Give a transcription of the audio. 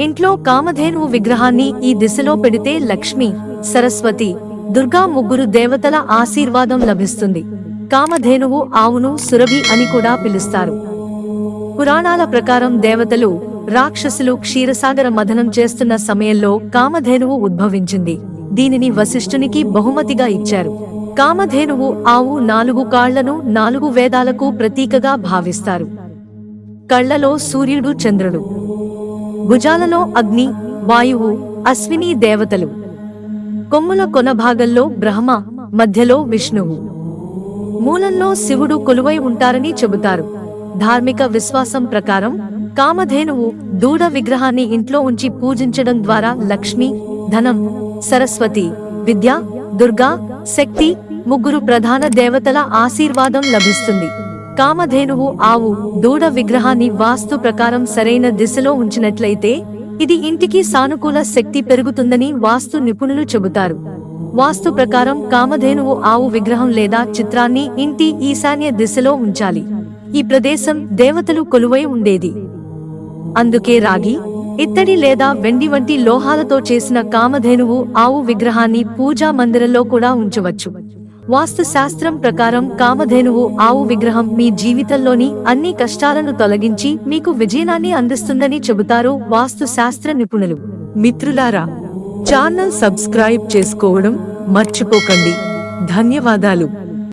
ఇంట్లో కామధేనువు విగ్రహాన్ని ఈ దిశలో పెడితే లక్ష్మి సరస్వతి దుర్గా ముగ్గురు దేవతల ఆశీర్వాదం లభిస్తుంది. కామధేనువు ఆవును సురభి అని కూడా పిలుస్తారు. పురాణాల ప్రకారం దేవతలు రాక్షసులు క్షీరసాగర మథనం చేస్తున్న సమయంలో కామధేనువు ఉద్భవించింది. దీనిని వశిష్ఠునికి బహుమతిగా ఇచ్చారు. కామధేనువు ఆవు నాలుగు కాళ్ళను నాలుగు వేదాలకు ప్రతీకగా భావిస్తారు. కళ్ళలో సూర్యుడు చంద్రుడు. భుజాలలో అగ్ని వాయువు అశ్విని దేవతలు. కొమ్ముల కొన భాగంలో బ్రహ్మ మధ్యలో విష్ణువు. మూలంలో శివుడు కొలువై ఉంటారని చెబుతారు. ధార్మిక విశ్వాసం ప్రకారం కామధేనువు దూడ విగ్రహాన్ని ఇంట్లో ఉంచి పూజించడం ద్వారా లక్ష్మి ధనం సరస్వతి విద్య దుర్గా శక్తి ముగ్గురు ప్రధాన దేవతల ఆశీర్వాదం లభిస్తుంది. కామధేనువు ఆవు దూడ విగ్రహాన్ని వాస్తు ప్రకారం సరైన దిశలో ఉంచినట్లయితే ఇది ఇంటికి సానుకూల శక్తి పెరుగుతుందని వాస్తు నిపుణులు చెబుతారు. వాస్తు ప్రకారం కామధేనువు ఆవు విగ్రహం లేదా చిత్రాన్ని ఇంటి ఈశాన్య దిశలో ఉంచాలి. ఈ ప్రదేశం దేవతలు కొలువై ఉండేది. అందుకే రాగి ఇత్తడి లేదా వెండి వంటి లోహాలతో చేసిన కామధేనువు ఆవు విగ్రహాన్ని పూజా మందిరంలో కూడా ఉంచవచ్చు. వాస్తు శాస్త్రం ప్రకారం కామధేనువు ఆవు విగ్రహం మీ జీవితంలోని అన్ని కష్టాలను తొలగించి మీకు విజయాన్ని అందిస్తుందని చెబుతారు వాస్తు శాస్త్ర నిపుణులు. మిత్రులారా ఛానల్ సబ్స్క్రైబ్ చేసుకోవడం మర్చిపోకండి. ధన్యవాదాలు.